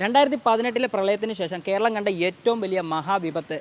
രണ്ടായിരത്തി പതിനെട്ടിലെ പ്രളയത്തിന് ശേഷം കേരളം കണ്ട ഏറ്റവും വലിയ മഹാവിപത്ത്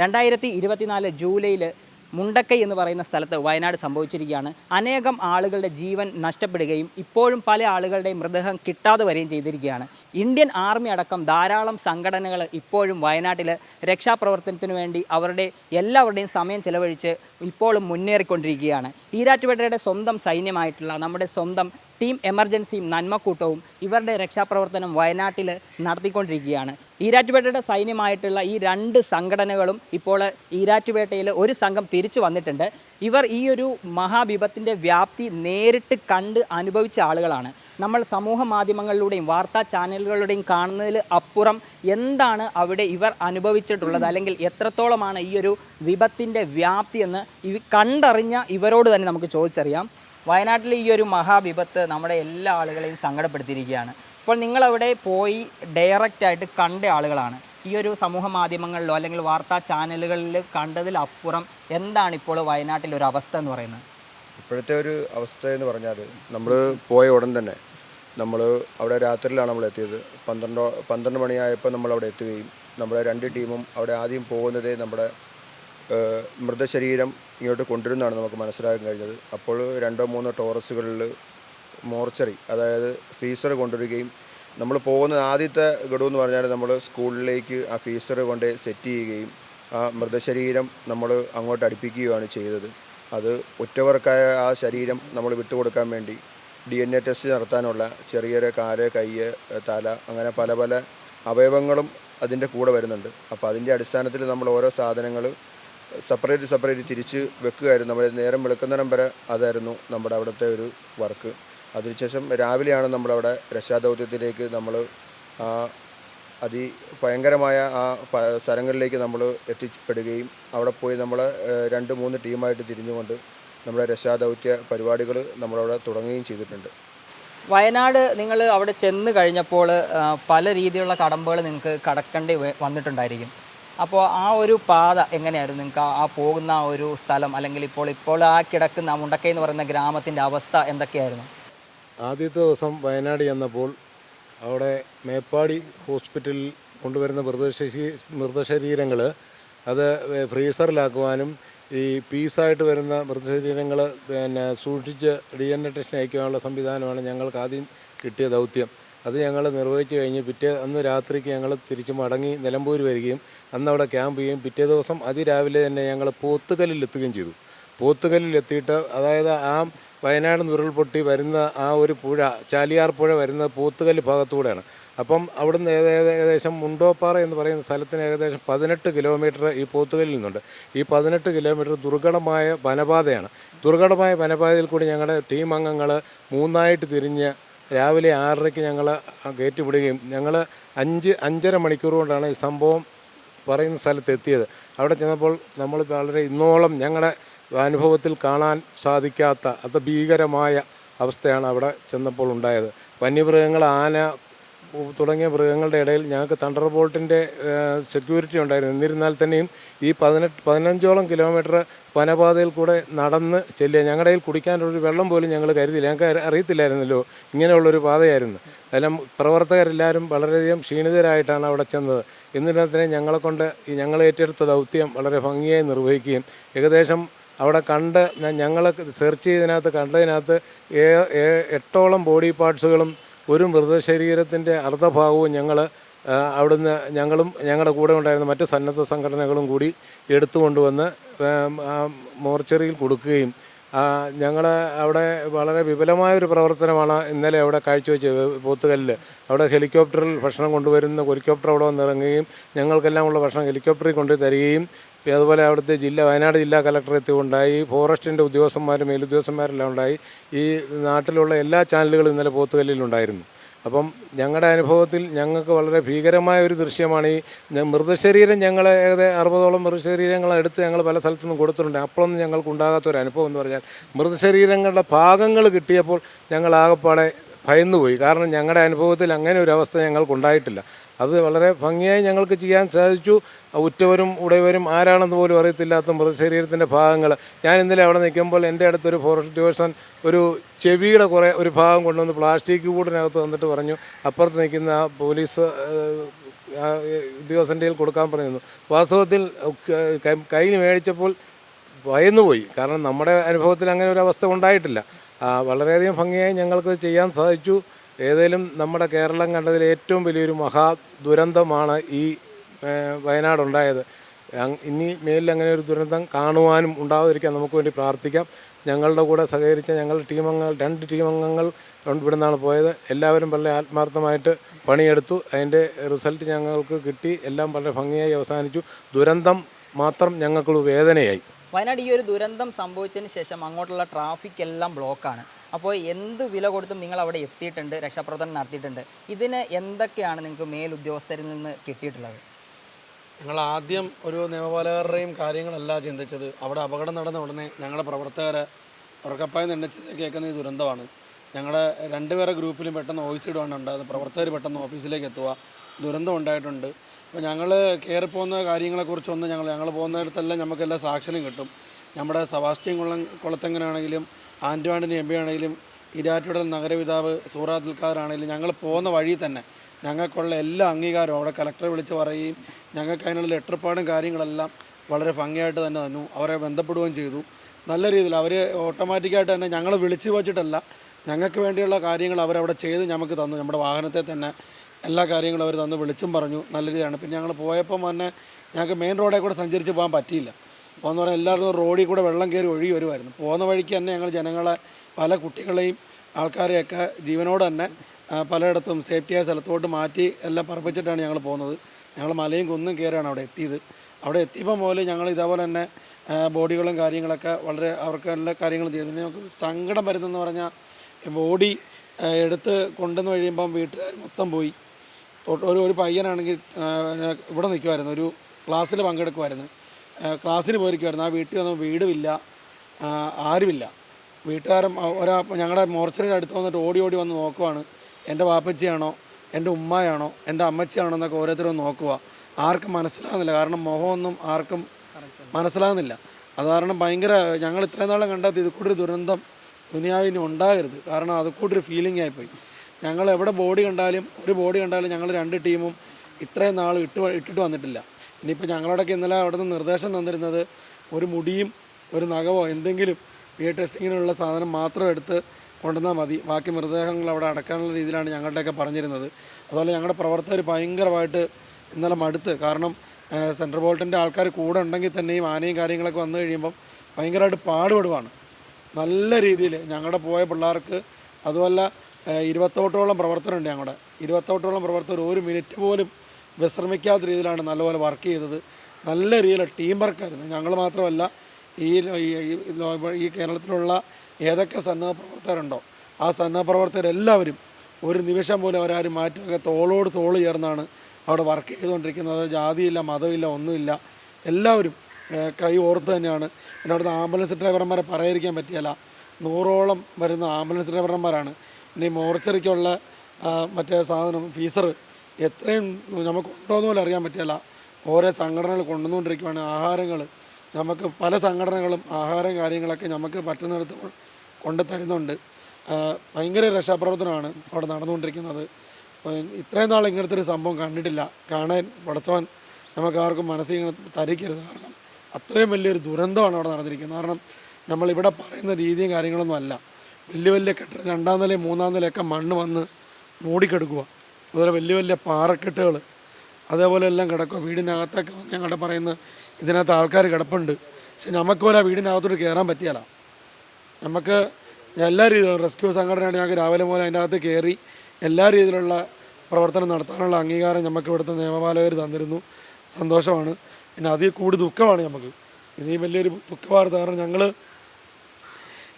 രണ്ടായിരത്തി ഇരുപത്തിനാല് ജൂലൈയിൽ മുണ്ടക്കൈ എന്ന് പറയുന്ന സ്ഥലത്ത് വയനാട് സംഭവിച്ചിരിക്കുകയാണ്. അനേകം ആളുകളുടെ ജീവൻ നഷ്ടപ്പെടുകയും ഇപ്പോഴും പല ആളുകളുടെയും മൃതദേഹം കിട്ടാതെ വരികയും ചെയ്തിരിക്കുകയാണ്. ഇന്ത്യൻ ആർമി അടക്കം ധാരാളം സംഘടനകൾ ഇപ്പോഴും വയനാട്ടിൽ രക്ഷാപ്രവർത്തനത്തിനു വേണ്ടി അവരുടെ എല്ലാവരുടെയും സമയം ചെലവഴിച്ച് ഇപ്പോഴും മുന്നേറിക്കൊണ്ടിരിക്കുകയാണ്. ഈരാറ്റുപേട്ടയുടെ സ്വന്തം സൈന്യമായിട്ടുള്ള നമ്മുടെ സ്വന്തം ടീം എമർജൻസിയും നന്മക്കൂട്ടവും ഇവരുടെ രക്ഷാപ്രവർത്തനം വയനാട്ടിൽ നടത്തിക്കൊണ്ടിരിക്കുകയാണ്. ഈരാറ്റുപേട്ടയുടെ സൈന്യമായിട്ടുള്ള ഈ രണ്ട് സംഘടനകളും ഇപ്പോൾ ഈരാറ്റുപേട്ടയിൽ ഒരു സംഘം തിരിച്ചു വന്നിട്ടുണ്ട്. ഇവർ ഈ ഒരു മഹാവിപത്തിന്റെ വ്യാപ്തി നേരിട്ട് കണ്ട് അനുഭവിച്ച ആളുകളാണ്. നമ്മൾ സമൂഹ മാധ്യമങ്ങളിലൂടെയും വാർത്താ ചാനലുകളുടെയും കാണുന്നതിൽ അപ്പുറം എന്താണ് അവിടെ ഇവർ അനുഭവിച്ചിട്ടുള്ളത്? അല്ലെങ്കിൽ എത്രത്തോളമാണ് ഈ ഒരു വിപത്തിന്റെ വ്യാപ്തി എന്ന് കണ്ടറിഞ്ഞ ഇവരോട് തന്നെ നമുക്ക് ചോദിച്ചറിയാം. വയനാട്ടിലെ ഈ ഒരു മഹാവിപത്ത് നമ്മുടെ എല്ലാ ആളുകളെയും സങ്കടപ്പെടുത്തിയിരിക്കുകയാണ്. ഇപ്പോൾ നിങ്ങളവിടെ പോയി ഡയറക്റ്റായിട്ട് കണ്ട ആളുകളാണ്. ഈ ഒരു സമൂഹ മാധ്യമങ്ങളിലോ അല്ലെങ്കിൽ വാർത്താ ചാനലുകളിൽ കണ്ടതിലപ്പുറം എന്താണ് ഇപ്പോൾ വയനാട്ടിലെ ഒരു അവസ്ഥ എന്ന് പറയുന്നത്? ഇപ്പോഴത്തെ ഒരു അവസ്ഥ എന്ന് പറഞ്ഞാൽ നമ്മൾ പോയ ഉടൻ തന്നെ നമ്മൾ അവിടെ രാത്രിയിലാണ് നമ്മൾ എത്തിയത്. പന്ത്രണ്ടോ പന്ത്രണ്ട് മണിയായപ്പോൾ നമ്മൾ അവിടെ എത്തുകയും നമ്മുടെ രണ്ട് ടീമും അവിടെ ആദ്യം പോകുന്നതേ നമ്മുടെ മൃതശരീരം ഇങ്ങോട്ട് കൊണ്ടുവരുന്നതാണ് നമുക്ക് മനസ്സിലാക്കാൻ കഴിഞ്ഞത്. അപ്പോൾ രണ്ടോ മൂന്നോ ടോറസുകളിൽ മോർച്ചറി അതായത് ഫീസർ കൊണ്ടുവരികയും നമ്മൾ പോകുന്ന ആദ്യത്തെ ഗഡു എന്ന് പറഞ്ഞാൽ നമ്മൾ സ്കൂളിലേക്ക് ആ ഫീസർ കൊണ്ട് സെറ്റ് ചെയ്യുകയും ആ മൃതശരീരം നമ്മൾ അങ്ങോട്ട് അടുപ്പിക്കുകയാണ് ചെയ്തത്. അത് ഒറ്റവർക്കായ ആ ശരീരം നമ്മൾ വിട്ടുകൊടുക്കാൻ വേണ്ടി ഡി എൻ എ ടെസ്റ്റ് നടത്താനുള്ള ചെറിയൊരു കാൽ കയ്യ് തല അങ്ങനെ പല പല അവയവങ്ങളും അതിന്റെ കൂടെ വരുന്നുണ്ട്. അപ്പോൾ അതിന്റെ അടിസ്ഥാനത്തിൽ നമ്മൾ ഓരോ സാധനങ്ങൾ സെപ്പറേറ്റ് സെപ്പറേറ്റ് തിരിച്ച് വെക്കുകയായിരുന്നു. നമ്മൾ നേരം വെളുക്കുന്നിടം വരെ അതായിരുന്നു നമ്മുടെ അവിടുത്തെ ഒരു വർക്ക് അതിനുശേഷം രാവിലെയാണ് നമ്മളവിടെ രക്ഷാദൗത്യത്തിലേക്ക് നമ്മൾ ആ അതി ഭയങ്കരമായ ആ സ്ഥലങ്ങളിലേക്ക് നമ്മൾ എത്തിപ്പെടുകയും അവിടെ പോയി നമ്മൾ രണ്ട് മൂന്ന് ടീമായിട്ട് തിരിഞ്ഞുകൊണ്ട് നമ്മുടെ രക്ഷാദൗത്യ പരിപാടികൾ നമ്മളവിടെ തുടങ്ങുകയും ചെയ്തിട്ടുണ്ട്. വയനാട് നിങ്ങൾ അവിടെ ചെന്ന് കഴിഞ്ഞപ്പോൾ പല രീതിയിലുള്ള കടമ്പകൾ നിങ്ങൾക്ക് കടക്കേണ്ടി വന്നിട്ടുണ്ടായിരിക്കും. അപ്പോൾ ആ ഒരു പാത എങ്ങനെയായിരുന്നു? നിങ്ങൾക്ക് ആ- പോകുന്ന ഒരു സ്ഥലം അല്ലെങ്കിൽ ഇപ്പോൾ ഇപ്പോൾ ആ കിടക്കുന്ന മുണ്ടക്കൈ എന്ന് പറയുന്ന ഗ്രാമത്തിന്റെ അവസ്ഥ എന്തൊക്കെയായിരുന്നു? ആദ്യത്തെ ദിവസം വയനാട് ചെന്നപ്പോൾ അവിടെ മേപ്പാടി ഹോസ്പിറ്റലിൽ കൊണ്ടുവരുന്ന മൃതശരീ മൃതശരീരങ്ങൾ അത് ഫ്രീസറിലാക്കുവാനും ഈ പീസായിട്ട് വരുന്ന മൃതശരീരങ്ങൾ പിന്നെ സൂക്ഷിച്ച് ഡി എൻ എ ടെസ്റ്റിന് അയക്കുവാനുള്ള സംവിധാനമാണ് ഞങ്ങൾക്ക് ആദ്യം കിട്ടിയ ദൗത്യം. അത് ഞങ്ങൾ നിർവഹിച്ചു കഴിഞ്ഞ് പിറ്റേ അന്ന് രാത്രിക്ക് ഞങ്ങൾ തിരിച്ച് മടങ്ങി നിലമ്പൂർ വരികയും അന്ന് അവിടെ ക്യാമ്പ് ചെയ്യുകയും പിറ്റേ ദിവസം അതിരാവിലെ തന്നെ ഞങ്ങൾ പോത്തുകല്ലിൽ എത്തുകയും ചെയ്തു. പോത്തുകല്ലിൽ എത്തിയിട്ട് അതായത് ആ വയനാട് ഉരുൾപൊട്ടി വരുന്ന ആ ഒരു പുഴ ചാലിയാർ പുഴ വരുന്ന പോത്തുകല്ല് ഭാഗത്തൂടെയാണ്. അപ്പം അവിടുന്ന് ഏക- ഏക- ഏകദേശം മുണ്ടോപ്പാറ എന്ന് പറയുന്ന സ്ഥലത്തിന് ഏകദേശം പതിനെട്ട് കിലോമീറ്റർ ഈ പോത്തുകല്ലിൽ നിന്നുണ്ട്. ഈ പതിനെട്ട് കിലോമീറ്റർ ദുർഘടമായ വനപാതയാണ്. ദുർഘടമായ വനപാതയിൽ കൂടി ഞങ്ങളുടെ ടീം അംഗങ്ങൾ മൂന്നായിട്ട് തിരിഞ്ഞ് രാവിലെ ആറരയ്ക്ക് ഞങ്ങൾ ഗേറ്റ് വിടുകയും ഞങ്ങൾ അഞ്ച് അഞ്ചര മണിക്കൂർ കൊണ്ടാണ് ഈ സംഭവം പറയുന്ന സ്ഥലത്ത് എത്തിയത്. അവിടെ ചെന്നപ്പോൾ നമ്മൾ വളരെ ഇന്നോളം ഞങ്ങളുടെ അനുഭവത്തിൽ കാണാൻ സാധിക്കാത്ത അത് ഭീകരമായ അവസ്ഥയാണ് അവിടെ ചെന്നപ്പോൾ ഉണ്ടായത്. വന്യമൃഗങ്ങൾ ആന തുടങ്ങിയ മൃഗങ്ങളുടെ ഇടയിൽ ഞങ്ങൾക്ക് തണ്ടർ ബോൾട്ടിന്റെ സെക്യൂരിറ്റി ഉണ്ടായിരുന്നു. എന്നിരുന്നാൽ തന്നെയും ഈ പതിനെട്ട് പതിനഞ്ചോളം കിലോമീറ്റർ വനപാതയിൽ കൂടെ നടന്ന് ചെല്ലുക ഞങ്ങളുടെ കയ്യിൽ കുടിക്കാനൊരു വെള്ളം പോലും ഞങ്ങൾ കരുതിയില്ല. ഞങ്ങൾക്ക് അറി- അറിയത്തില്ലായിരുന്നല്ലോ. ഇങ്ങനെയുള്ളൊരു പാതയായിരുന്നു. അതെല്ലാം പ്രവർത്തകരെല്ലാവരും വളരെയധികം ക്ഷീണിതരായിട്ടാണ് അവിടെ ചെന്നത്. എന്നിരുന്നാൽ തന്നെ ഞങ്ങളെ കൊണ്ട് ഈ ഞങ്ങൾ ഏറ്റെടുത്ത ദൗത്യം വളരെ ഭംഗിയായി നിർവഹിക്കുകയും ഏകദേശം അവിടെ കണ്ട് ഞങ്ങൾ സെർച്ച് ചെയ്തതിനകത്ത് കണ്ടതിനകത്ത് എട്ടോളം ബോഡി പാർട്സുകളും ഒരു മൃതശരീരത്തിന്റെ അർദ്ധഭാഗവും ഞങ്ങൾ അവിടുന്ന് ഞങ്ങളും ഞങ്ങളുടെ കൂടെ ഉണ്ടായിരുന്ന മറ്റ് സന്നദ്ധ സംഘടനകളും കൂടി എടുത്തുകൊണ്ടുവന്ന് മോർച്ചറിയിൽ കൊടുക്കുകയും ഞങ്ങൾ അവിടെ വളരെ വിപുലമായൊരു പ്രവർത്തനമാണ് ഇന്നലെ അവിടെ കാഴ്ചവെച്ചത് പോത്തുകല്ലിൽ അവിടെ ഹെലികോപ്റ്ററിൽ ഭക്ഷണം കൊണ്ടുവരുന്ന ഹെലികോപ്റ്റർ അവിടെ വന്നിറങ്ങുകയും ഞങ്ങൾക്കെല്ലാം ഉള്ള ഭക്ഷണം ഹെലികോപ്റ്ററിൽ കൊണ്ടു തരികയും അതുപോലെ അവിടുത്തെ ജില്ല വയനാട് ജില്ലാ കലക്ടർ എത്തിയുണ്ടായി ഫോറസ്റ്റിന്റെ ഉദ്യോഗസ്ഥന്മാരും മേലുദ്യോഗസ്ഥന്മാരെല്ലാം ഉണ്ടായി. ഈ നാട്ടിലുള്ള എല്ലാ ചാനലുകളും ഇന്നലെ പോത്തുകല്ലിലുണ്ടായിരുന്നു അപ്പം ഞങ്ങളുടെ അനുഭവത്തിൽ ഞങ്ങൾക്ക് വളരെ ഭീകരമായ ഒരു ദൃശ്യമാണ് ഈ മൃതശരീരം ഞങ്ങൾ ഏകദേശം അറുപതോളം മൃതശരീരങ്ങൾ എടുത്ത് ഞങ്ങൾ പല സ്ഥലത്തു നിന്നും കൊടുത്തിട്ടുണ്ട്. അപ്പോഴൊന്നും ഞങ്ങൾക്ക് ഉണ്ടാകാത്ത ഒരു അനുഭവം എന്ന് പറഞ്ഞാൽ മൃതശരീരങ്ങളുടെ ഭാഗങ്ങൾ കിട്ടിയപ്പോൾ ഞങ്ങൾ ആകപ്പാടെ ഭയന്നുപോയി. കാരണം ഞങ്ങളുടെ അനുഭവത്തിൽ അങ്ങനെ ഒരു അവസ്ഥ ഞങ്ങൾക്കുണ്ടായിട്ടില്ല അത് വളരെ ഭംഗിയായി ഞങ്ങൾക്ക് ചെയ്യാൻ സാധിച്ചു. ഉറ്റവരും ഉടയവരും ആരാണെന്ന് പോലും അറിയത്തില്ലാത്ത മൃതശരീരത്തിന്റെ ഭാഗങ്ങൾ ഞാൻ ഇന്നലെ അവിടെ നിൽക്കുമ്പോൾ എന്റെ അടുത്തൊരു ഫോറസ്റ്റ് ഡിവിഷൻ ഒരു ചെവിയുടെ കുറേ ഒരു ഭാഗം കൊണ്ടുവന്ന് പ്ലാസ്റ്റിക് കൂടിനകത്ത് വന്നിട്ട് പറഞ്ഞു. അപ്പുറത്ത് നിൽക്കുന്ന പോലീസ് ഉദ്യോഗസ്ഥന്റെ കയ്യിൽ കൊടുക്കാൻ പറഞ്ഞിരുന്നു. വാസ്തവത്തിൽ കയ്യിൽ മേടിച്ചപ്പോൾ ഭയന്നുപോയി. കാരണം നമ്മുടെ അനുഭവത്തിൽ അങ്ങനെ ഒരു അവസ്ഥ ഉണ്ടായിട്ടില്ല. വളരെയധികം ഭംഗിയായി ഞങ്ങൾക്ക് ചെയ്യാൻ സാധിച്ചു. ഏതായാലും നമ്മുടെ കേരളം കണ്ടതിൽ ഏറ്റവും വലിയൊരു മഹാ ദുരന്തമാണ് ഈ വയനാടുണ്ടായത്. ഇനി മേലിൽ അങ്ങനെ ഒരു ദുരന്തം കാണുവാനും ഉണ്ടാവാതിരിക്കാൻ നമുക്ക് വേണ്ടി പ്രാർത്ഥിക്കാം. ഞങ്ങളുടെ കൂടെ സഹകരിച്ച ഞങ്ങളുടെ ടീമംഗങ്ങൾ രണ്ട് ടീമംഗങ്ങൾ ഇവിടെ നിന്നാണ് പോയത്. എല്ലാവരും വളരെ ആത്മാർത്ഥമായിട്ട് പണിയെടുത്തു. അതിന്റെ റിസൾട്ട് ഞങ്ങൾക്ക് കിട്ടി. എല്ലാം വളരെ ഭംഗിയായി അവസാനിച്ചു. ദുരന്തം മാത്രം ഞങ്ങൾക്കുള്ള വേദനയായി. വയനാട് ഈ ഒരു ദുരന്തം സംഭവിച്ചതിന് ശേഷം അങ്ങോട്ടുള്ള ട്രാഫിക് എല്ലാം ബ്ലോക്കാണ് അപ്പോൾ എന്ത് വില കൊടുത്തും നിങ്ങൾ അവിടെ എത്തിയിട്ടുണ്ട് രക്ഷാപ്രവർത്തനം നടത്തിയിട്ടുണ്ട്. ഇതിന് എന്തൊക്കെയാണ് നിങ്ങൾക്ക് മേലുദ്യോഗസ്ഥരിൽ നിന്ന് കിട്ടിയിട്ടുള്ളത്? ഞങ്ങൾ ആദ്യം ഒരു നിയമപാലകരുടെയും കാര്യങ്ങളല്ല ചിന്തിച്ചത്. അവിടെ അപകടം നടന്ന ഉടനെ ഞങ്ങളുടെ പ്രവർത്തകരെ ഉറക്കപ്പായി നിണ്ണിച്ചത് കേൾക്കുന്ന ഈ ദുരന്തമാണ്. ഞങ്ങളുടെ രണ്ടുപേരെ ഗ്രൂപ്പിലും പെട്ടെന്ന് ഇടുവാണ് ഉണ്ടായത്. പ്രവർത്തകർ പെട്ടെന്ന് ഓഫീസിലേക്ക് എത്തുക. ദുരന്തം ഉണ്ടായിട്ടുണ്ട്. അപ്പോൾ ഞങ്ങൾ കയറിപ്പോകുന്ന കാര്യങ്ങളെക്കുറിച്ചൊന്ന് ഞങ്ങൾ ഞങ്ങൾ പോകുന്നിടത്തെല്ലാം നമുക്കെല്ലാം സാക്ഷ്യം കിട്ടും. നമ്മുടെ സബാസ്റ്റ്യൻ കുളം കുളത്തെങ്ങനാണെങ്കിലും ആന്റുവാണ്ടിനി എം പി ആണെങ്കിലും ഇരാറ്റുടൽ നഗരപിതാവ് സൂറാത്തുൽ ആണെങ്കിലും ഞങ്ങൾ പോകുന്ന വഴി തന്നെ ഞങ്ങൾക്കുള്ള എല്ലാ അംഗീകാരവും അവിടെ കലക്ടറെ വിളിച്ച് പറയുകയും ഞങ്ങൾക്ക് അതിനുള്ള ലെറ്റർപ്പാടും കാര്യങ്ങളെല്ലാം വളരെ ഭംഗിയായിട്ട് തന്നെ തന്നു. അവരെ ബന്ധപ്പെടുകയും ചെയ്തു. നല്ല രീതിയിൽ അവർ ഓട്ടോമാറ്റിക്കായിട്ട് തന്നെ ഞങ്ങൾ വിളിച്ച് വച്ചിട്ടല്ല ഞങ്ങൾക്ക് വേണ്ടിയുള്ള കാര്യങ്ങൾ അവരവിടെ ചെയ്ത് നമുക്ക് തന്നു. നമ്മുടെ വാഹനത്തെ തന്നെ എല്ലാ കാര്യങ്ങളും അവർ തന്നു വിളിച്ചും പറഞ്ഞു. നല്ല രീതിയാണ്. പിന്നെ ഞങ്ങൾ പോയപ്പം തന്നെ ഞങ്ങൾക്ക് മെയിൻ റോഡിൽ കൂടെ സഞ്ചരിച്ച് പോകാൻ പറ്റിയില്ല. അപ്പോൾ എന്ന് പറഞ്ഞാൽ എല്ലാവരും റോഡിൽ കൂടെ വെള്ളം കയറി ഒഴുകി വരുമായിരുന്നു പോകുന്ന വഴിക്ക് തന്നെ ഞങ്ങൾ ജനങ്ങളെ പല കുട്ടികളെയും ആൾക്കാരെയൊക്കെ ജീവനോട് തന്നെ പലയിടത്തും സേഫ്റ്റിയായ സ്ഥലത്തോട്ട് മാറ്റി എല്ലാം പറപ്പിച്ചിട്ടാണ് ഞങ്ങൾ പോകുന്നത്. ഞങ്ങൾ മലയും കുന്നും കയറിയാണ് അവിടെ എത്തിയത്. അവിടെ എത്തിയപ്പോൾ മുതൽ ഞങ്ങൾ ഇതേപോലെ തന്നെ ബോഡികളും കാര്യങ്ങളൊക്കെ വളരെ അവർക്ക് എല്ലാ കാര്യങ്ങളും ചെയ്തു. പിന്നെ ഞങ്ങൾക്ക് സങ്കടം വരുന്നതെന്ന് പറഞ്ഞാൽ ബോഡി എടുത്ത് കൊണ്ടുവന്ന് കഴിയുമ്പം വീട്ടുകാർ മൊത്തം പോയി. ഒരു ഒരു പയ്യനാണെങ്കിൽ ഇവിടെ നിൽക്കുമായിരുന്നു ഒരു ക്ലാസ്സിൽ പങ്കെടുക്കുമായിരുന്നു ക്ലാസ്സിന് പോയിരിക്കുമായിരുന്നു ആ വീട്ടിൽ വന്നപ്പോൾ വീടുമില്ല ആരുമില്ല. വീട്ടുകാരും ഒരാ ഞങ്ങളുടെ മോർച്ചറിയുടെ അടുത്ത് വന്നിട്ട് ഓടി ഓടി വന്ന് നോക്കുവാണ്. എന്റെ വാപ്പച്ചിയാണോ? എന്റെ ഉമ്മയാണോ? എന്റെ അമ്മച്ചിയാണോ എന്നൊക്കെ ഓരോരുത്തരും നോക്കുക ആർക്കും മനസ്സിലാകുന്നില്ല കാരണം മുഖമൊന്നും ആർക്കും മനസ്സിലാകുന്നില്ല അത് കാരണം ഭയങ്കര ഞങ്ങൾ ഇത്രയും നാളും കണ്ടാൽ ഇത് കൂടി ദുരന്തം ദുനിയാവിന് ഉണ്ടാകരുത്. കാരണം അത് കൂടി ഒരു ഫീലിംഗ് ആയിപ്പോയി. ഞങ്ങൾ എവിടെ ബോഡി കണ്ടാലും ഒരു ബോഡി കണ്ടാലും ഞങ്ങൾ രണ്ട് ടീമും ഇത്രയും നാൾ ഇട്ട് ഇട്ടിട്ട് വന്നിട്ടില്ല. ഇനിയിപ്പോൾ ഞങ്ങളോടൊക്കെ ഇന്നലെ അവിടെ നിന്ന് നിർദ്ദേശം തന്നിരുന്നത് ഒരു മുടിയും ഒരു നഖമോ എന്തെങ്കിലും ബി ടെസ്റ്റിങ്ങിനുള്ള സാധനം മാത്രം എടുത്ത് കൊണ്ടുവന്നാൽ മതി. ബാക്കി മൃതദേഹങ്ങൾ അവിടെ അടക്കാനുള്ള രീതിയിലാണ് ഞങ്ങളുടെയൊക്കെ പറഞ്ഞിരുന്നത്. അതുപോലെ ഞങ്ങളുടെ പ്രവർത്തകർ ഭയങ്കരമായിട്ട് ഇന്നലെ മടുത്ത്. കാരണം സെൻട്രൽ ബോൾട്ടിന്റെ ആൾക്കാർ കൂടെ ഉണ്ടെങ്കിൽ തന്നെയും ആനയും കാര്യങ്ങളൊക്കെ വന്നു കഴിയുമ്പം ഭയങ്കരമായിട്ട് പാടുപെടുവാണ്. നല്ല രീതിയിൽ ഞങ്ങളുടെ പോയ പിള്ളേർക്ക് അതുമല്ല ഇരുപത്തോട്ടോളം പ്രവർത്തനമുണ്ട് ഞങ്ങളുടെ ഇരുപത്തോട്ടോളം പ്രവർത്തകർ ഒരു മിനിറ്റ് പോലും വിശ്രമിക്കാത്ത രീതിയിലാണ് നല്ലപോലെ വർക്ക് ചെയ്തത്. നല്ല രീതിയിൽ ടീം വർക്കായിരുന്നു ഞങ്ങൾ മാത്രമല്ല ഈ ഈ- കേരളത്തിലുള്ള ഏതൊക്കെ സന്നദ്ധ പ്രവർത്തകരുണ്ടോ ആ സന്നദ്ധ പ്രവർത്തകരെല്ലാവരും ഒരു നിമിഷം പോലും അവരാരും മാറ്റിയൊക്കെ തോളോട് തോൾ ചേർന്നാണ് അവിടെ വർക്ക് ചെയ്തുകൊണ്ടിരിക്കുന്നത്. ജാതിയില്ല മതമില്ല ഒന്നുമില്ല. എല്ലാവരും കൈ ഓർത്ത് തന്നെയാണ്. പിന്നെ അവിടുത്തെ ആംബുലൻസ് ഡ്രൈവർമാരെ പറയാതിരിക്കാൻ പറ്റിയല്ല. നൂറോളം വരുന്ന ആംബുലൻസ് ഡ്രൈവർമാരാണ് ഇനി മോർച്ചറിക്കുള്ള മറ്റേ സാധനം ഫീസർ എത്രയും നമുക്ക് ഉണ്ടോയെന്ന് പോലും അറിയാൻ പറ്റില്ല. ഓരോ സംഘടനകൾ കൊണ്ടുവന്നുകൊണ്ടിരിക്കുകയാണ് ആഹാരങ്ങൾ. നമുക്ക് പല സംഘടനകളും ആഹാരം കാര്യങ്ങളൊക്കെ നമുക്ക് പറ്റുന്നിടത്ത് കൊണ്ടു തരുന്നുണ്ട്. ഭയങ്കര രക്ഷാപ്രവർത്തനമാണ് അവിടെ നടന്നുകൊണ്ടിരിക്കുന്നത്. ഇത്രയും നാൾ ഇങ്ങനത്തെ ഒരു സംഭവം കണ്ടിട്ടില്ല. കാണാൻ പടച്ചവൻ നമുക്ക് ആർക്കും മനസ്സിൽ ഇങ്ങനെ തരിക്കരുത് കാരണം അത്രയും വലിയൊരു ദുരന്തമാണ് അവിടെ നടന്നിരിക്കുന്നത്. കാരണം നമ്മളിവിടെ പറയുന്ന രീതിയും കാര്യങ്ങളൊന്നും അല്ല. വലിയ വലിയ കെട്ടിടം രണ്ടാം നിലയും മൂന്നാം നിലയൊക്കെ മണ്ണ് വന്ന് മൂടിക്കെടുക്കുക അതുപോലെ വലിയ വലിയ പാറക്കെട്ടുകൾ അതേപോലെ എല്ലാം കിടക്കുക വീടിനകത്തൊക്കെ വന്ന് ഞങ്ങളുടെ പറയുന്ന ഇതിനകത്ത് ആൾക്കാർ കിടപ്പുണ്ട്. പക്ഷെ നമുക്ക് പോലെ ആ വീടിനകത്തോട്ട് കയറാൻ പറ്റിയല്ല നമുക്ക് എല്ലാ രീതിയിലും റെസ്ക്യൂ സംഘടനയാണ് ഞങ്ങൾക്ക് രാവിലെ മുതൽ അതിന്റെ അകത്ത് കയറി എല്ലാ രീതിയിലുള്ള പ്രവർത്തനം നടത്താനുള്ള അംഗീകാരം നമുക്ക് ഇവിടുത്തെ നിയമപാലകർ തന്നിരുന്നു. സന്തോഷമാണ്. പിന്നെ അതിൽ കൂടി ദുഃഖമാണ് നമുക്ക് ഇനി വലിയൊരു ദുഃഖവാർത്ത കാരണം ഞങ്ങൾ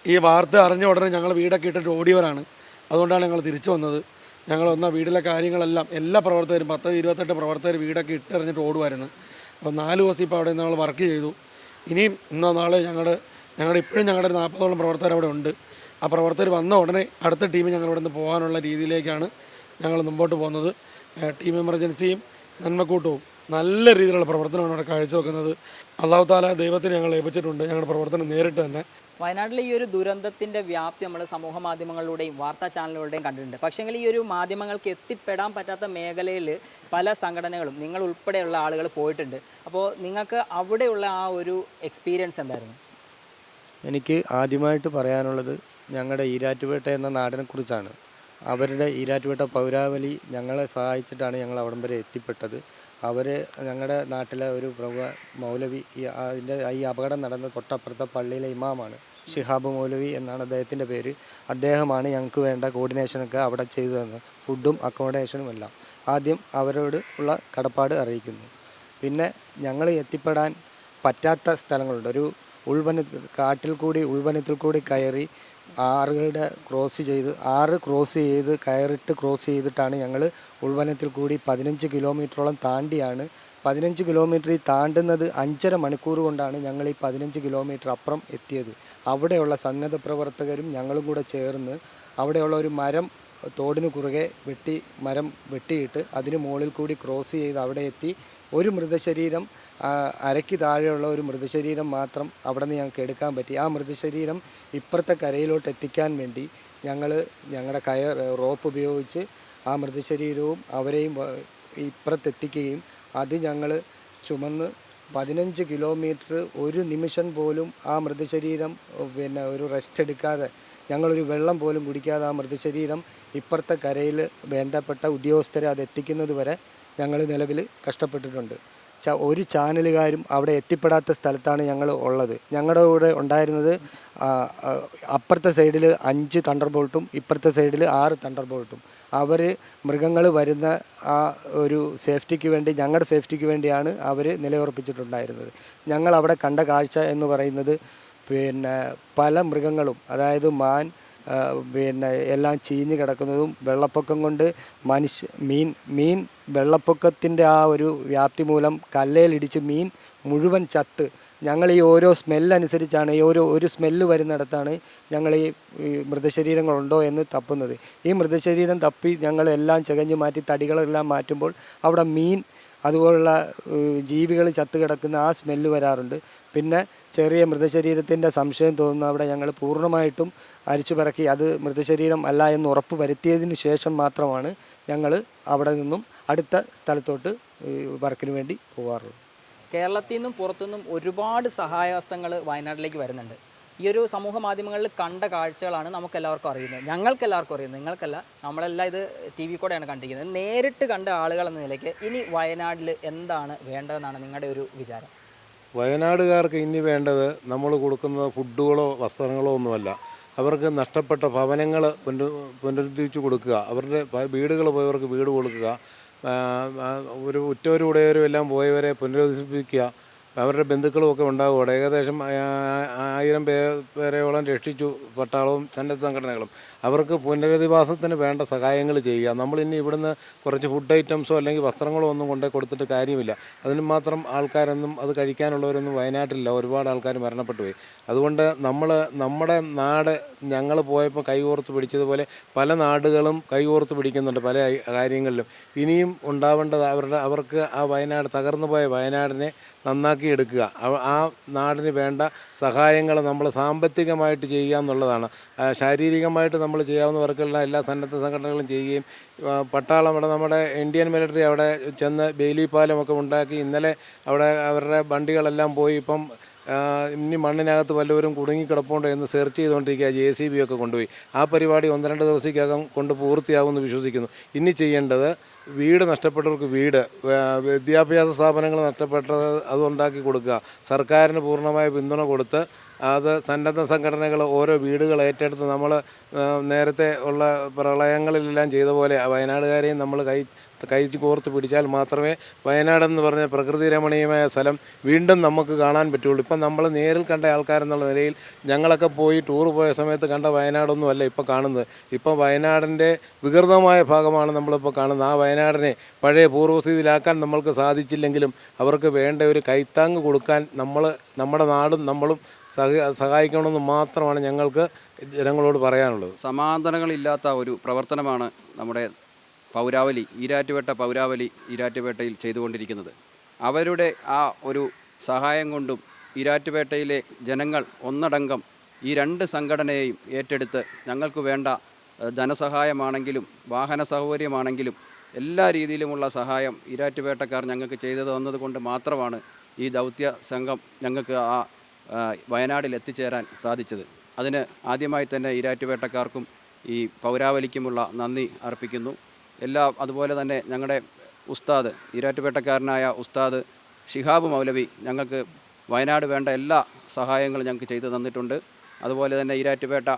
ഈ വാർത്ത അറിഞ്ഞ ഉടനെ ഞങ്ങൾ വീടൊക്കെ ഇട്ടിട്ട് ഓടിയവരാണ്. അതുകൊണ്ടാണ് ഞങ്ങൾ തിരിച്ചു വന്നത്. ഞങ്ങൾ വന്ന വീട്ടിലെ കാര്യങ്ങളെല്ലാം എല്ലാ പ്രവർത്തകരും പത്ത് ഇരുപത്തെട്ട് പ്രവർത്തകർ വീടൊക്കെ ഇട്ടെറിഞ്ഞിട്ട് ഓടുമായിരുന്നു അപ്പോൾ നാല് ദിവസം ഇപ്പോൾ അവിടെ ഞങ്ങൾ വർക്ക് ചെയ്തു. ഇനിയും ഇന്നോ നാളെ ഞങ്ങളുടെ ഞങ്ങളുടെ ഇപ്പോഴും ഞങ്ങളുടെ നാൽപ്പതോളം പ്രവർത്തകർ അവിടെ ഉണ്ട്. ആ പ്രവർത്തകർ വന്ന ഉടനെ അടുത്ത ടീം ഞങ്ങൾ ഇവിടെ നിന്ന് പോകാനുള്ള രീതിയിലേക്കാണ് ഞങ്ങൾ മുമ്പോട്ട് പോകുന്നത്. ടീം എമർജൻസിയും നന്മക്കൂട്ടവും നല്ല രീതിയിലുള്ള പ്രവർത്തനമാണ് അവിടെ കാഴ്ചവെക്കുന്നത്. അള്ളാഹു താല ദൈവത്തിന് ഞങ്ങൾ ഏൽപ്പിച്ചിട്ടുണ്ട്. ഞങ്ങളുടെ പ്രവർത്തനം നേരിട്ട് തന്നെ. വയനാട്ടിലെ ഈ ഒരു ദുരന്തത്തിന്റെ വ്യാപ്തി നമ്മൾ സമൂഹ മാധ്യമങ്ങളിലൂടെയും വാർത്താ ചാനലുകളുടെയും കണ്ടിട്ടുണ്ട്. പക്ഷേങ്കിൽ ഈ ഒരു മാധ്യമങ്ങൾക്ക് എത്തിപ്പെടാൻ പറ്റാത്ത മേഖലയിൽ പല സംഘടനകളും നിങ്ങൾ ഉൾപ്പെടെയുള്ള ആളുകൾ പോയിട്ടുണ്ട്. അപ്പോൾ നിങ്ങൾക്ക് അവിടെയുള്ള ആ ഒരു എക്സ്പീരിയൻസ് എന്തായിരുന്നു? എനിക്ക് ആദ്യമായിട്ട് പറയാനുള്ളത് ഞങ്ങളുടെ ഈരാറ്റുപേട്ട എന്ന നാടിനെക്കുറിച്ചാണ് അവരുടെ ഈരാറ്റുപേട്ട പൗരാവലി ഞങ്ങളെ സഹായിച്ചിട്ടാണ് ഞങ്ങൾ അവിടം വരെ എത്തിപ്പെട്ടത്. അവർ ഞങ്ങളുടെ നാട്ടിലെ ഒരു പ്രമുഖ മൗലവി അതിന്റെ ഈ അപകടം നടന്ന തൊട്ടപ്പുറത്തെ പള്ളിയിലെ ഇമാമാണ്. ഷിഹാബ് മൗലവി എന്നാണ് അദ്ദേഹത്തിന്റെ പേര്. അദ്ദേഹമാണ് ഞങ്ങൾക്ക് വേണ്ട കോർഡിനേഷനൊക്കെ അവിടെ ചെയ്തു തന്നത്. ഫുഡും അക്കോമഡേഷനും എല്ലാം. ആദ്യം അവരോട് ഉള്ള കടപ്പാട് അറിയിക്കുന്നു. പിന്നെ ഞങ്ങൾ എത്തിപ്പെടാൻ പറ്റാത്ത സ്ഥലങ്ങളുണ്ട്. ഒരു ഉൾവന കാട്ടിൽ കൂടി ഉൾവനത്തിൽ കൂടി കയറി ആറുകളുടെ ക്രോസ് ചെയ്ത് ആറ് ക്രോസ് ചെയ്ത് കയറിട്ട് ക്രോസ് ചെയ്തിട്ടാണ് ഞങ്ങൾ ഉൾവനത്തിൽ കൂടി പതിനഞ്ച് കിലോമീറ്ററോളം താണ്ടിയാണ്. പതിനഞ്ച് കിലോമീറ്റർ ഈ താണ്ടുന്നത് അഞ്ചര മണിക്കൂർ കൊണ്ടാണ് ഞങ്ങൾ ഈ പതിനഞ്ച് കിലോമീറ്റർ അപ്പുറം എത്തിയത്. അവിടെയുള്ള സന്നദ്ധ പ്രവർത്തകരും ഞങ്ങളും കൂടെ ചേർന്ന് അവിടെയുള്ള ഒരു മരം തോടിന് കുറുകെ വെട്ടി മരം വെട്ടിയിട്ട് അതിന് മുകളിൽ കൂടി ക്രോസ് ചെയ്ത് അവിടെ എത്തി. ഒരു മൃതശരീരം അരയ്ക്ക് താഴെയുള്ള ഒരു മൃതശരീരം മാത്രം അവിടെ നിന്ന് ഞങ്ങൾക്ക് എടുക്കാൻ പറ്റി. ആ മൃതശരീരം ഇപ്പുറത്തെ കരയിലോട്ട് എത്തിക്കാൻ വേണ്ടി ഞങ്ങൾ ഞങ്ങളുടെ കയർ റോപ്പ് ഉപയോഗിച്ച് ആ മൃതശരീരവും അവരെയും ഇപ്പുറത്തെത്തിക്കുകയും അത് ഞങ്ങൾ ചുമന്ന് പതിനഞ്ച് കിലോമീറ്റർ ഒരു നിമിഷം പോലും ആ മൃതശരീരം പിന്നെ ഒരു റെസ്റ്റ് എടുക്കാതെ ഞങ്ങളൊരു വെള്ളം പോലും കുടിക്കാതെ ആ മൃതശരീരം ഇപ്പുറത്തെ കരയിൽ വേണ്ടപ്പെട്ട ഉദ്യോഗസ്ഥരെ അത് എത്തിക്കുന്നത് വരെ ഞങ്ങൾ നിലവിൽ കഷ്ടപ്പെട്ടിട്ടുണ്ട്. ഒരു ചാനലുകാരും അവിടെ എത്തിപ്പെടാത്ത സ്ഥലത്താണ് ഞങ്ങൾ ഉള്ളത്. ഞങ്ങളുടെ കൂടെ ഉണ്ടായിരുന്നത് അപ്പുറത്തെ സൈഡിൽ അഞ്ച് തണ്ടർ ബോൾട്ടും ഇപ്പുറത്തെ സൈഡിൽ ആറ് തണ്ടർ ബോൾട്ടും അവർ മൃഗങ്ങൾ വരുന്ന ആ ഒരു സേഫ്റ്റിക്ക് വേണ്ടി ഞങ്ങളുടെ സേഫ്റ്റിക്ക് വേണ്ടിയാണ് അവർ നിലയുറപ്പിച്ചിട്ടുണ്ടായിരുന്നത്. ഞങ്ങൾ അവിടെ കണ്ട കാഴ്ച എന്ന് പറയുന്നത് പിന്നെ പല മൃഗങ്ങളും അതായത് മാൻ പിന്നെ എല്ലാം ചീഞ്ഞ് കിടക്കുന്നതും വെള്ളപ്പൊക്കം കൊണ്ട് മനുഷ്യ മീൻ മീൻ വെള്ളപ്പൊക്കത്തിന്റെ ആ ഒരു വ്യാപ്തി മൂലം കല്ലയിലിടിച്ച് മീൻ മുഴുവൻ ചത്ത്. ഞങ്ങൾ ഈ ഓരോ സ്മെല്ലനുസരിച്ചാണ് ഈ ഓരോ ഒരു സ്മെല്ല് വരുന്നിടത്താണ് ഞങ്ങൾ ഈ മൃതശരീരങ്ങളുണ്ടോ എന്ന് തപ്പുന്നത്. ഈ മൃതശരീരം തപ്പി ഞങ്ങൾ എല്ലാം ചകഞ്ഞ് മാറ്റി തടികളെല്ലാം മാറ്റുമ്പോൾ അവിടെ മീൻ അതുപോലുള്ള ജീവികൾ ചത്ത് കിടക്കുന്ന ആ സ്മെല്ല് വരാറുണ്ട്. പിന്നെ ചെറിയ മൃതശരീരത്തിന്റെ സംശയം തോന്നുന്ന. അവിടെ ഞങ്ങൾ പൂർണമായിട്ടും അരിച്ചു പറക്കി അത് മൃതശരീരം അല്ല എന്ന് ഉറപ്പ് വരുത്തിയതിന് ശേഷം മാത്രമാണ് ഞങ്ങൾ അവിടെ നിന്നും അടുത്ത സ്ഥലത്തോട്ട് വർക്കിന് വേണ്ടി പോകാറുള്ളത് കേരളത്തിൽ നിന്നും പുറത്തുനിന്നും ഒരുപാട് സഹായഹസ്തങ്ങൾ വയനാട്ടിലേക്ക് വരുന്നുണ്ട്. ഈ ഒരു സമൂഹ മാധ്യമങ്ങളിൽ കണ്ട കാഴ്ചകളാണ് നമുക്ക് എല്ലാവർക്കും അറിയുന്നത്. ഞങ്ങൾക്ക് എല്ലാവർക്കും അറിയുന്നത്. നിങ്ങൾക്കല്ല നമ്മളെല്ലാം ഇത് ടി വി കൂടെയാണ് കണ്ടിരിക്കുന്നത്. നേരിട്ട് കണ്ട ആളുകൾ എന്ന നിലയ്ക്ക് ഇനി വയനാട്ടിൽ എന്താണ് വേണ്ടതെന്നാണ് നിങ്ങളുടെ ഒരു വിചാരം? വയനാടുകാർക്ക് ഇനി വേണ്ടത് നമ്മൾ കൊടുക്കുന്ന ഫുഡുകളോ വസ്ത്രങ്ങളോ ഒന്നുമല്ല. അവർക്ക് നഷ്ടപ്പെട്ട ഭവനങ്ങൾ പുനരു പുനരുദ്ധരിച്ച് കൊടുക്കുക. അവരുടെ വീടുകൾ പോയവർക്ക് വീട് കൊടുക്കുക. ഒരു ഉറ്റവരും ഉടയവരും എല്ലാം പോയവരെ പുനരധിവസിപ്പിക്കുക അവരുടെ ബന്ധുക്കളും ഒക്കെ ഉണ്ടാകും ഏകദേശം ആയിരം പേ പേരെയോളം രക്ഷിച്ചു പട്ടാളവും സന്നദ്ധ സംഘടനകളും. അവർക്ക് പുനരധിവാസത്തിന് വേണ്ട സഹായങ്ങൾ ചെയ്യുക. നമ്മളിനി ഇവിടുന്ന് കുറച്ച് ഫുഡ് ഐറ്റംസോ അല്ലെങ്കിൽ വസ്ത്രങ്ങളോ ഒന്നും കൊണ്ടേ കൊടുത്തിട്ട് കാര്യമില്ല. അതിന് മാത്രം ആൾക്കാരൊന്നും അത് കഴിക്കാനുള്ളവരൊന്നും വയനാട്ടിലില്ല. ഒരുപാട് ആൾക്കാർ മരണപ്പെട്ടു പോയി. അതുകൊണ്ട് നമ്മൾ നമ്മുടെ നാട് ഞങ്ങൾ പോയപ്പോൾ കൈകോർത്ത് പിടിച്ചതുപോലെ പല നാടുകളും കൈകോർത്ത് പിടിക്കുന്നുണ്ട് പല കാര്യങ്ങളിലും. ഇനിയും ഉണ്ടാവേണ്ടത് അവരുടെ അവർക്ക് ആ വയനാട് തകർന്നു പോയ വയനാടിനെ നന്നാക്കി എടുക്കുക ആ നാടിന് വേണ്ട സഹായങ്ങൾ നമ്മൾ സാമ്പത്തികമായിട്ട് ചെയ്യുക എന്നുള്ളതാണ്. ശാരീരികമായിട്ട് നമ്മൾ ചെയ്യാവുന്ന വർക്കുകളെല്ലാം എല്ലാ സന്നദ്ധ സംഘടനകളും ചെയ്യുകയും പട്ടാളം അവിടെ നമ്മുടെ ഇന്ത്യൻ മിലിറ്ററി അവിടെ ചെന്ന് ബെയിലി പാലമൊക്കെ ഉണ്ടാക്കി ഇന്നലെ അവിടെ അവരുടെ വണ്ടികളെല്ലാം പോയി ഇപ്പം ഇനി മണ്ണിനകത്ത് വല്ലവരും കുടുങ്ങിക്കിടപ്പുണ്ടോ എന്ന് സെർച്ച് ചെയ്തുകൊണ്ടിരിക്കുക ജെ സി ബി ഒക്കെ കൊണ്ടുപോയി. ആ പരിപാടി ഒന്ന് രണ്ട് ദിവസത്തേക്കകം കൊണ്ട് പൂർത്തിയാകുമെന്ന് വിശ്വസിക്കുന്നു. ഇനി ചെയ്യേണ്ടത് വീട് നഷ്ടപ്പെട്ടവർക്ക് വീട് വിദ്യാഭ്യാസ സ്ഥാപനങ്ങൾ നഷ്ടപ്പെട്ടത് അത് ഉണ്ടാക്കി കൊടുക്കുക. സർക്കാരിന് പൂർണമായ പിന്തുണ കൊടുത്ത് അത് സന്നദ്ധ സംഘടനകൾ ഓരോ വീടുകൾ ഏറ്റെടുത്ത് നമ്മൾ നേരത്തെ ഉള്ള പ്രളയങ്ങളിലെല്ലാം ചെയ്ത പോലെ വയനാടുകാരെയും നമ്മൾ കൈ കൈ കോർത്ത് പിടിച്ചാൽ മാത്രമേ വയനാടെന്ന് പറഞ്ഞ പ്രകൃതി രമണീയമായ സ്ഥലം വീണ്ടും നമുക്ക് കാണാൻ പറ്റുള്ളൂ. ഇപ്പം നമ്മൾ നേരിൽ കണ്ട ആൾക്കാരെന്നുള്ള നിലയിൽ ഞങ്ങളൊക്കെ പോയി ടൂർ പോയ സമയത്ത് കണ്ട വയനാടൊന്നും അല്ല ഇപ്പോൾ കാണുന്നത്. ഇപ്പോൾ വയനാടിന്റെ വികൃതമായ ഭാഗമാണ് നമ്മളിപ്പോൾ കാണുന്നത്. ആ വയനാടിനെ പഴയ പൂർവസ്ഥിതിയിലാക്കാൻ നമ്മൾക്ക് സാധിച്ചില്ലെങ്കിലും അവർക്ക് വേണ്ട ഒരു കൈത്താങ് കൊടുക്കാൻ നമ്മൾ നമ്മുടെ നാടും നമ്മളും സഹ സഹായിക്കണമെന്ന് മാത്രമാണ് ഞങ്ങൾക്ക് ജനങ്ങളോട് പറയാനുള്ളത്. സമാന്തരങ്ങളില്ലാത്ത ഒരു പ്രവർത്തനമാണ് നമ്മുടെ പൗരാവലി ഈരാറ്റുപേട്ട പൗരാവലി ഈരാറ്റുപേട്ടയിൽ ചെയ്തുകൊണ്ടിരിക്കുന്നത്. അവരുടെ ആ ഒരു സഹായം കൊണ്ടും ഈരാറ്റുപേട്ടയിലെ ജനങ്ങൾ ഒന്നടങ്കം ഈ രണ്ട് സംഘടനയെയും ഏറ്റെടുത്ത് ഞങ്ങൾക്ക് വേണ്ട ധനസഹായമാണെങ്കിലും വാഹന സൗകര്യമാണെങ്കിലും എല്ലാ രീതിയിലുമുള്ള സഹായം ഈരാറ്റുപേട്ടക്കാർ ഞങ്ങൾക്ക് ചെയ്തു തന്നതുകൊണ്ട് മാത്രമാണ് ഈ ദൗത്യ സംഘം ഞങ്ങൾക്ക് ആ വയനാടിൽ എത്തിച്ചേരാൻ സാധിച്ചത്. അതിന് ആദ്യമായി തന്നെ ഈരാറ്റുപേട്ടക്കാർക്കും ഈ പൗരാവലിക്കുമുള്ള നന്ദി അർപ്പിക്കുന്നു. എല്ലാ അതുപോലെ തന്നെ ഞങ്ങളുടെ ഉസ്താദ് ഈരാറ്റുപേട്ടക്കാരനായ ഉസ്താദ് ഷിഹാബ് മൗലവി ഞങ്ങൾക്ക് വയനാട് വേണ്ട എല്ലാ സഹായങ്ങളും ഞങ്ങൾക്ക് ചെയ്തു തന്നിട്ടുണ്ട്. അതുപോലെ തന്നെ ഈരാറ്റുപേട്ട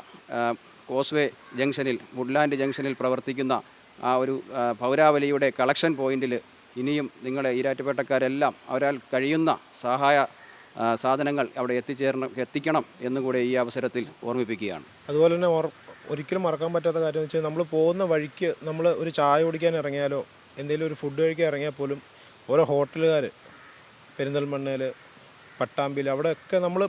കോസ്വേ ജംഗ്ഷനിൽ വുഡ്ലാൻഡ് ജംഗ്ഷനിൽ പ്രവർത്തിക്കുന്ന ആ ഒരു പൗരാവലിയുടെ കളക്ഷൻ പോയിന്റിൽ ഇനിയും നിങ്ങളെ ഈരാറ്റുപേട്ടക്കാരെല്ലാം അവരാൽ കഴിയുന്ന സഹായ സാധനങ്ങൾ അവിടെ എത്തിച്ചേരണം എത്തിക്കണം എന്നുകൂടെ ഈ അവസരത്തിൽ ഓർമ്മിപ്പിക്കുകയാണ്. അതുപോലെ തന്നെ ഒരിക്കലും മറക്കാൻ പറ്റാത്ത കാര്യം എന്ന് വെച്ചാൽ നമ്മൾ പോകുന്ന വഴിക്ക് നമ്മൾ ഒരു ചായ കുടിക്കാൻ ഇറങ്ങിയാലോ എന്തെങ്കിലും ഒരു ഫുഡ് കഴിക്കാൻ ഇറങ്ങിയാൽ പോലും ഓരോ ഹോട്ടലുകാർ പെരിന്തൽമണ്ണയിൽ പട്ടാമ്പിയിൽ അവിടെയൊക്കെ നമ്മൾ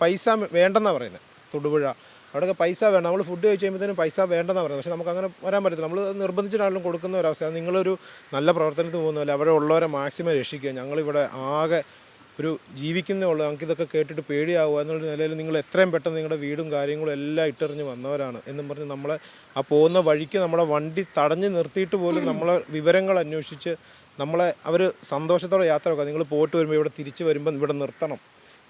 പൈസ വേണ്ടെന്നാണ് പറയുന്നത്. തൊടുപുഴ. അവിടെയൊക്കെ പൈസ വേണം നമ്മൾ ഫുഡ് കഴിച്ച് കഴിയുമ്പോഴത്തേനും പൈസ വേണ്ടെന്നാണ് പറയുന്നത്. പക്ഷേ നമുക്ക് അങ്ങനെ വരാൻ പറ്റില്ല നമ്മൾ നിർബന്ധിച്ചിട്ടാണെങ്കിലും കൊടുക്കുന്ന ഒരവസ്ഥ നിങ്ങളൊരു നല്ല പ്രവർത്തനത്തിൽ പോകുന്നതല്ല? അവിടെ ഉള്ളവരെ മാക്സിമം രക്ഷിക്കുക. ഞങ്ങളിവിടെ ആകെ ഒരു ജീവിക്കുന്നേ നമുക്ക് ഇതൊക്കെ കേട്ടിട്ട് പേടിയാവുക എന്നുള്ള നിലയിൽ നിങ്ങൾ എത്രയും പെട്ടെന്ന് നിങ്ങളുടെ വീടും കാര്യങ്ങളും എല്ലാം ഇട്ടെറിഞ്ഞ് വന്നവരാണ് എന്നും പറഞ്ഞ് നമ്മളെ ആ പോകുന്ന വഴിക്ക് നമ്മളെ വണ്ടി തടഞ്ഞ് നിർത്തിയിട്ട് പോലും നമ്മളെ വിവരങ്ങൾ അന്വേഷിച്ച് നമ്മളെ അവർ സന്തോഷത്തോടെ യാത്ര വെക്കുക. നിങ്ങൾ പോയിട്ട് വരുമ്പോൾ ഇവിടെ തിരിച്ച് വരുമ്പോൾ ഇവിടെ നിർത്തണം.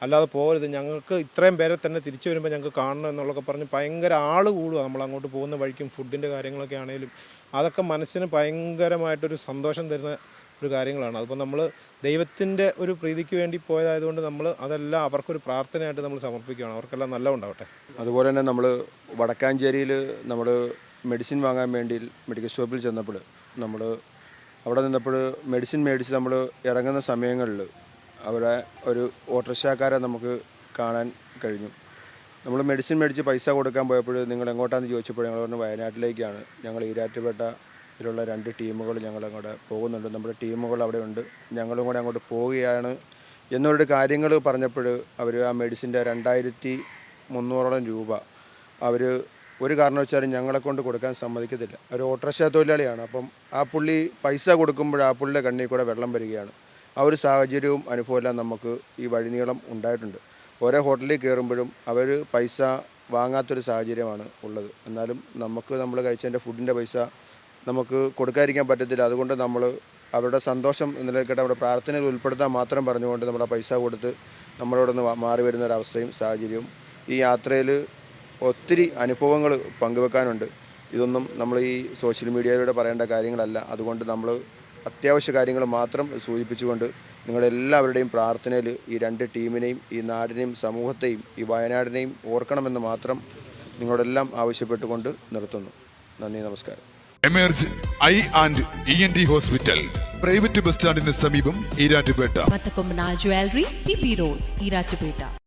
അല്ലാതെ പോകരുത് ഞങ്ങൾക്ക് ഇത്രയും പേരെ തന്നെ തിരിച്ചു വരുമ്പോൾ ഞങ്ങൾക്ക് കാണണം എന്നുള്ളതൊക്കെ പറഞ്ഞ് ഭയങ്കര ആൾ കൂടുക നമ്മൾ അങ്ങോട്ട് പോകുന്ന വഴിക്കും ഫുഡിന്റെ കാര്യങ്ങളൊക്കെ ആണെങ്കിലും. അതൊക്കെ മനസ്സിന് ഭയങ്കരമായിട്ടൊരു സന്തോഷം തരുന്ന ഒരു കാര്യങ്ങളാണ്. അതിപ്പോൾ നമ്മൾ ദൈവത്തിന്റെ ഒരു പ്രീതിക്ക് വേണ്ടി പോയതായതുകൊണ്ട് നമ്മൾ അതെല്ലാം അവർക്കൊരു പ്രാർത്ഥനയായിട്ട് നമ്മൾ സമർപ്പിക്കുകയാണ്. അവർക്കെല്ലാം നല്ല ഉണ്ടാവട്ടെ. അതുപോലെ തന്നെ നമ്മൾ വടക്കാഞ്ചേരിയിൽ നമ്മൾ മെഡിസിൻ വാങ്ങാൻ വേണ്ടി മെഡിക്കൽ ഷോപ്പിൽ ചെന്നപ്പോൾ നമ്മൾ അവിടെ നിന്നപ്പോൾ മെഡിസിൻ മേടിച്ച് നമ്മൾ ഇറങ്ങുന്ന സമയങ്ങളിൽ അവിടെ ഒരു ഓട്ടോറിക്ഷക്കാരെ നമുക്ക് കാണാൻ കഴിഞ്ഞു. നമ്മൾ മെഡിസിൻ മേടിച്ച് പൈസ കൊടുക്കാൻ പോയപ്പോൾ നിങ്ങൾ എങ്ങോട്ടാണെന്ന് ചോദിച്ചപ്പോൾ ഞങ്ങൾ പറഞ്ഞു വയനാട്ടിലേക്കാണ്. ഞങ്ങൾ ഈരാറ്റുപേട്ട ഇതിലുള്ള രണ്ട് ടീമുകൾ ഞങ്ങളങ്ങോട്ട് പോകുന്നുണ്ട്. നമ്മുടെ ടീമുകൾ അവിടെ ഉണ്ട്. ഞങ്ങളും കൂടെ അങ്ങോട്ട് പോവുകയാണ്. എന്നൊരു കാര്യങ്ങൾ പറഞ്ഞപ്പോൾ അവർ ആ മെഡിസിന്റെ രണ്ടായിരത്തി മുന്നൂറോളം രൂപ അവർ ഒരു കാരണവശാലും ഞങ്ങളെ കൊണ്ട് കൊടുക്കാൻ സമ്മതിക്കത്തില്ല. ഒരു ഓട്ടോറിക്ഷ തൊഴിലാളിയാണ്. അപ്പം ആ പുള്ളി പൈസ കൊടുക്കുമ്പോൾ ആ പുള്ളിയുടെ കണ്ണിൽ കൂടെ വെള്ളം വരികയാണ്. ആ ഒരു സാഹചര്യവും അനുഭവമെല്ലാം നമുക്ക് ഈ വഴിനീളം ഉണ്ടായിട്ടുണ്ട്. ഓരോ ഹോട്ടലിൽ കയറുമ്പോഴും അവർ പൈസ വാങ്ങാത്തൊരു സാഹചര്യമാണ് ഉള്ളത്. എന്നാലും നമുക്ക് നമ്മൾ കഴിച്ചതിന്റെ ഫുഡിന്റെ പൈസ നമുക്ക് കൊടുക്കാതിരിക്കാൻ പറ്റത്തില്ല. അതുകൊണ്ട് നമ്മൾ അവരുടെ സന്തോഷം നിലനിൽക്കട്ടെ. അവിടെ പ്രാർത്ഥനയിൽ ഉൾപ്പെടുത്താൻ മാത്രം പറഞ്ഞുകൊണ്ട് നമ്മൾ ആ പൈസ കൊടുത്ത് നമ്മളോട് നിന്ന് മാറി വരുന്ന ഒരവസ്ഥയും സാഹചര്യവും ഈ യാത്രയിൽ ഒത്തിരി അനുഭവങ്ങൾ പങ്കുവെക്കാനുണ്ട്. ഇതൊന്നും നമ്മൾ ഈ സോഷ്യൽ മീഡിയയിലൂടെ പറയേണ്ട കാര്യങ്ങളല്ല. അതുകൊണ്ട് നമ്മൾ അത്യാവശ്യ കാര്യങ്ങൾ മാത്രം സൂചിപ്പിച്ചുകൊണ്ട് നിങ്ങളെല്ലാവരുടെയും പ്രാർത്ഥനയിൽ ഈ രണ്ട് ടീമിനെയും ഈ നാടിനെയും സമൂഹത്തെയും ഈ വയനാടിനെയും ഓർക്കണമെന്ന് മാത്രം നിങ്ങളോടെല്ലാം ആവശ്യപ്പെട്ടുകൊണ്ട് നിർത്തുന്നു. നന്ദി നമസ്കാരം. Emerge I and E N D hospital private bus സ്റ്റാൻഡിന് സമീപം Erattupetta Mattakkombana jewellery P P road Erattupetta